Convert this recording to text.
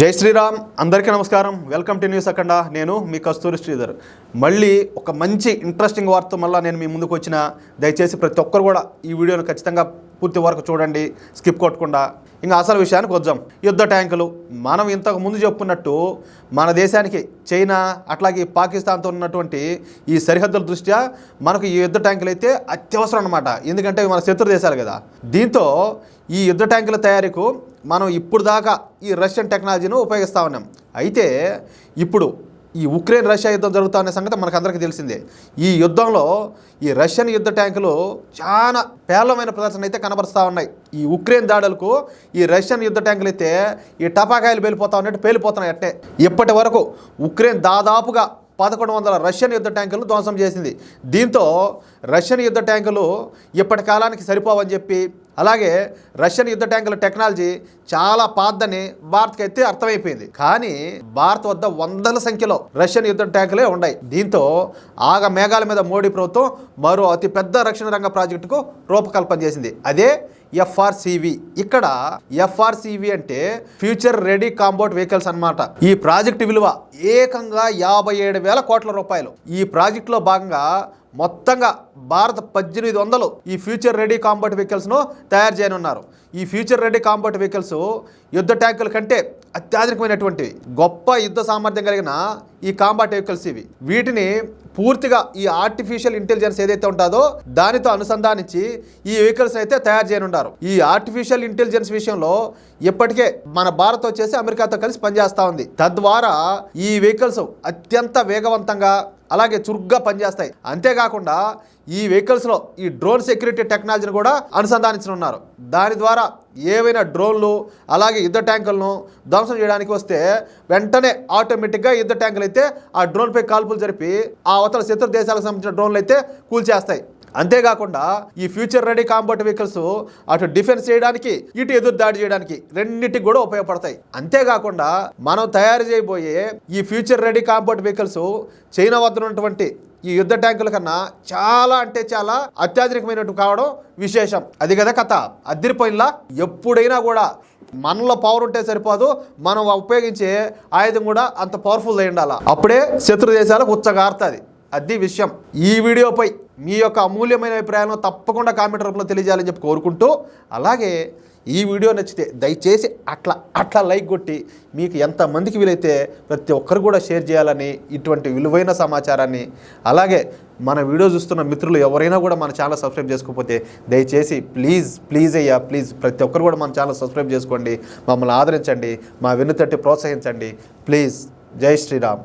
జై శ్రీరామ్ అందరికీ నమస్కారం. Welcome to news Akhanda. నేను మీ కస్తూరి శ్రీధర్. మళ్ళీ ఒక మంచి ఇంట్రెస్టింగ్ వార్త మళ్ళీ నేను మీ ముందుకు వచ్చిన. దయచేసి ప్రతి ఒక్కరు కూడా ఈ వీడియోను ఖచ్చితంగా పూర్తి వరకు చూడండి స్కిప్ కొట్టకుండా. ఇంకా అసలు విషయానికి వద్దాం. యుద్ధ ట్యాంకులు మనం ఇంతకు ముందు చెప్పుకున్నట్టు మన దేశానికి చైనా అట్లాగే పాకిస్తాన్తో ఉన్నటువంటి ఈ సరిహద్దుల దృష్ట్యా మనకు ఈ యుద్ధ ట్యాంకులు అయితే అత్యవసరం అనమాట ఎందుకంటే మన శత్రు దేశాలు కదా. దీంతో ఈ యుద్ధ ట్యాంకుల తయారీకు మనం ఇప్పుడు దాకా ఈ రష్యన్ టెక్నాలజీని ఉపయోగిస్తూ ఉన్నాం. అయితే ఇప్పుడు ఈ ఉక్రెయిన్ రష్యా యుద్ధం జరుగుతా అనే సంగతి మనకందరికీ తెలిసిందే. ఈ యుద్ధంలో ఈ రష్యన్ యుద్ధ ట్యాంకులు చాలా పేలవమైన ప్రదర్శన అయితే కనబరుస్తూ ఉన్నాయి. ఈ ఉక్రెయిన్ దాడులకు ఈ రష్యన్ యుద్ధ ట్యాంకులు అయితే ఈ టపాకాయలు పేలిపోతా ఉన్నట్టు పేలిపోతున్నాయి అట్టే. ఇప్పటి వరకు ఉక్రెయిన్ దాదాపుగా పదకొండు వందల రష్యన్ యుద్ధ ట్యాంకులను ధ్వంసం చేసింది. దీంతో రష్యన్ యుద్ధ ట్యాంకులు ఇప్పటి కాలానికి సరిపోవని చెప్పి అలాగే రష్యన్ యుద్ధ ట్యాంకుల టెక్నాలజీ చాలా పాతదని భారత్కి అయితే అర్థమైపోయింది. కానీ భారత్ వద్ద వందల సంఖ్యలో రష్యన్ యుద్ధ ట్యాంకులే ఉన్నాయి. దీంతో ఆగ మేఘాల మీద మోడీ ప్రభుత్వం మరో అతిపెద్ద రక్షణ రంగ ప్రాజెక్టుకు రూపకల్పన చేసింది. అదే ఎఫ్ఆర్సివి. ఇక్కడ ఎఫ్ఆర్సివి అంటే ఫ్యూచర్ రెడీ కాంబోట్ వెహికల్స్ అన్నమాట. ఈ ప్రాజెక్టు విలువ ఏకంగా యాభై ఏడు వేల కోట్ల రూపాయలు. ఈ ప్రాజెక్టులో భాగంగా మొత్తంగా భారత పద్దెనిమిది వందలు ఈ ఫ్యూచర్ రెడీ కాంబోట్ వెహికల్స్ను తయారు చేయనున్నారు. ఈ ఫ్యూచర్ రెడీ కాంబోట్ వెహికల్స్ యుద్ధ ట్యాంకుల కంటే అత్యాధునికమైనటువంటివి గొప్ప యుద్ధ సామర్థ్యం కలిగిన ఈ కాంబాట్ వెహికల్స్ ఇవి. వీటిని పూర్తిగా ఈ ఆర్టిఫిషియల్ ఇంటెలిజెన్స్ ఏదైతే ఉంటుందో దానితో అనుసంధానించి ఈ వెహికల్స్ అయితే తయారు చేయనున్నారు ఈ ఆర్టిఫిషియల్ ఇంటెలిజెన్స్ విషయంలో ఇప్పటికే మన భారత్ వచ్చేసి అమెరికాతో కలిసి పనిచేస్తూ ఉంది. తద్వారా ఈ వెహికల్స్ అత్యంత వేగవంతంగా అలాగే చురుగ్గా పనిచేస్తాయి. అంతేకాకుండా ఈ వెహికల్స్లో ఈ డ్రోన్ సెక్యూరిటీ టెక్నాలజీని కూడా అనుసంధానించనున్నారు. దాని ద్వారా ఏవైనా డ్రోన్లు అలాగే యుద్ధ ట్యాంకులను ధ్వంసం చేయడానికి వస్తే వెంటనే ఆటోమేటిక్గా యుద్ధ ట్యాంకులు అయితే ఆ డ్రోన్పై కాల్పులు జరిపి ఆ అవతల శత్రు దేశాలకు సంబంధించిన డ్రోన్లు అయితే కూల్చేస్తాయి. అంతేకాకుండా ఈ ఫ్యూచర్ రెడీ కాంబోట్ వెహికల్స్ అటు డిఫెన్స్ చేయడానికి ఇటు ఎదురు దాడి చేయడానికి రెండింటికి కూడా ఉపయోగపడతాయి. అంతేకాకుండా మనం తయారు చేయబోయే ఈ future ready combat vehicles China వద్ద ఉన్నటువంటి ఈ యుద్ధ ట్యాంకుల కన్నా చాలా అంటే చాలా అత్యాధునికమైనట్టు కావడం విశేషం. అది కదా కథ. అద్దరిపోయినలా ఎప్పుడైనా కూడా మనలో పవర్ ఉంటే సరిపోదు మనం ఉపయోగించే ఆయుధం కూడా అంత పవర్ఫుల్ అయి ఉండాలి? అప్పుడే శత్రు దేశాలకు ఉచ్చగారుతుంది. అది విషయం. ఈ వీడియోపై మీ యొక్క అమూల్యమైన అభిప్రాయాలను తప్పకుండా కామెంట్ రూపంలో తెలియజేయాలని చెప్పి కోరుకుంటూ అలాగే ఈ వీడియో నచ్చితే దయచేసి అట్లా అట్లా లైక్ కొట్టి మీకు ఎంతమందికి వీలైతే ప్రతి ఒక్కరు కూడా షేర్ చేయాలని ఇటువంటి విలువైన సమాచారాన్ని అలాగే మన వీడియో చూస్తున్న మిత్రులు ఎవరైనా కూడా మన ఛానల్ సబ్స్క్రైబ్ చేసుకోకపోతే దయచేసి ప్లీజ్ ప్లీజ్ అయ్యా ప్లీజ్ ప్రతి ఒక్కరు కూడా మన ఛానల్ సబ్స్క్రైబ్ చేసుకోండి మమ్మల్ని ఆదరించండి మా వెన్నుతట్టి ప్రోత్సహించండి. ప్లీజ్ జై శ్రీరామ్.